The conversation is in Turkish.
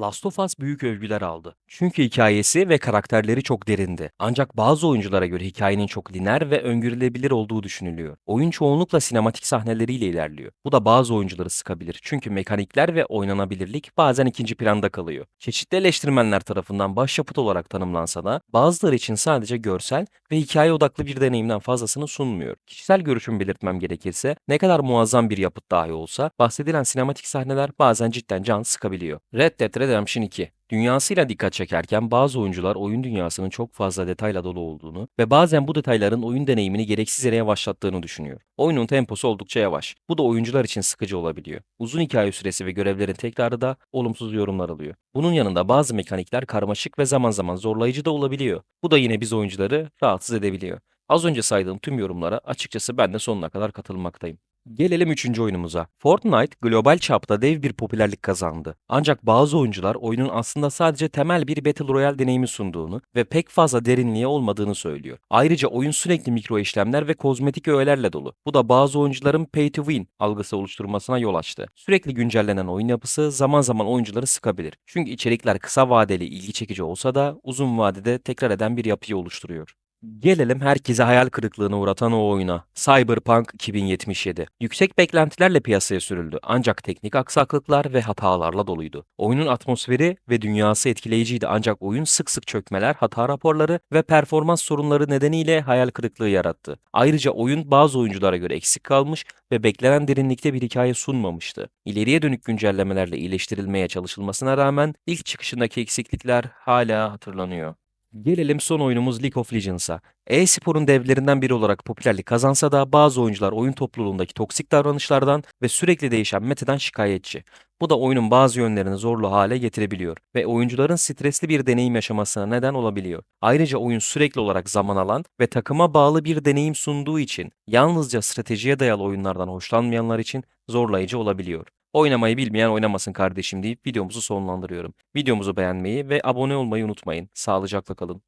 Last of Us büyük övgüler aldı. Çünkü hikayesi ve karakterleri çok derindi. Ancak bazı oyunculara göre hikayenin çok lineer ve öngörülebilir olduğu düşünülüyor. Oyun çoğunlukla sinematik sahneleriyle ilerliyor. Bu da bazı oyuncuları sıkabilir. Çünkü mekanikler ve oynanabilirlik bazen ikinci planda kalıyor. Çeşitli eleştirmenler tarafından başyapıt olarak tanımlansa da bazıları için sadece görsel ve hikaye odaklı bir deneyimden fazlasını sunmuyor. Kişisel görüşümü belirtmem gerekirse ne kadar muazzam bir yapıt dahi olsa bahsedilen sinematik sahneler bazen cidden can sıkabiliyor. Red Dead Redemption 2 Dünyasıyla dikkat çekerken bazı oyuncular oyun dünyasının çok fazla detayla dolu olduğunu ve bazen bu detayların oyun deneyimini gereksiz yere yavaşlattığını düşünüyor. Oyunun temposu oldukça yavaş. Bu da oyuncular için sıkıcı olabiliyor. Uzun hikaye süresi ve görevlerin tekrarı da olumsuz yorumlar alıyor. Bunun yanında bazı mekanikler karmaşık ve zaman zaman zorlayıcı da olabiliyor. Bu da yine biz oyuncuları rahatsız edebiliyor. Az önce saydığım tüm yorumlara açıkçası ben de sonuna kadar katılmaktayım. Gelelim üçüncü oyunumuza. Fortnite global çapta dev bir popülerlik kazandı. Ancak bazı oyuncular oyunun aslında sadece temel bir Battle Royale deneyimi sunduğunu ve pek fazla derinliğe olmadığını söylüyor. Ayrıca oyun sürekli mikro işlemler ve kozmetik öğelerle dolu. Bu da bazı oyuncuların pay to win algısı oluşturmasına yol açtı. Sürekli güncellenen oyun yapısı zaman zaman oyuncuları sıkabilir. Çünkü içerikler kısa vadeli ilgi çekici olsa da uzun vadede tekrar eden bir yapıyı oluşturuyor. Gelelim herkese hayal kırıklığına uğratan o oyuna. Cyberpunk 2077. Yüksek beklentilerle piyasaya sürüldü ancak teknik aksaklıklar ve hatalarla doluydu. Oyunun atmosferi ve dünyası etkileyiciydi ancak oyun sık sık çökmeler, hata raporları ve performans sorunları nedeniyle hayal kırıklığı yarattı. Ayrıca oyun bazı oyunculara göre eksik kalmış ve beklenen derinlikte bir hikaye sunmamıştı. İleriye dönük güncellemelerle iyileştirilmeye çalışılmasına rağmen ilk çıkışındaki eksiklikler hala hatırlanıyor. Gelelim son oyunumuz League of Legends'a. E-sporun devlerinden biri olarak popülerlik kazansa da bazı oyuncular oyun topluluğundaki toksik davranışlardan ve sürekli değişen metadan şikayetçi. Bu da oyunun bazı yönlerini zorlu hale getirebiliyor ve oyuncuların stresli bir deneyim yaşamasına neden olabiliyor. Ayrıca oyun sürekli olarak zaman alan ve takıma bağlı bir deneyim sunduğu için yalnızca stratejiye dayalı oyunlardan hoşlanmayanlar için zorlayıcı olabiliyor. Oynamayı bilmeyen oynamasın kardeşim deyip videomuzu sonlandırıyorum. Videomuzu beğenmeyi ve abone olmayı unutmayın. Sağlıcakla kalın.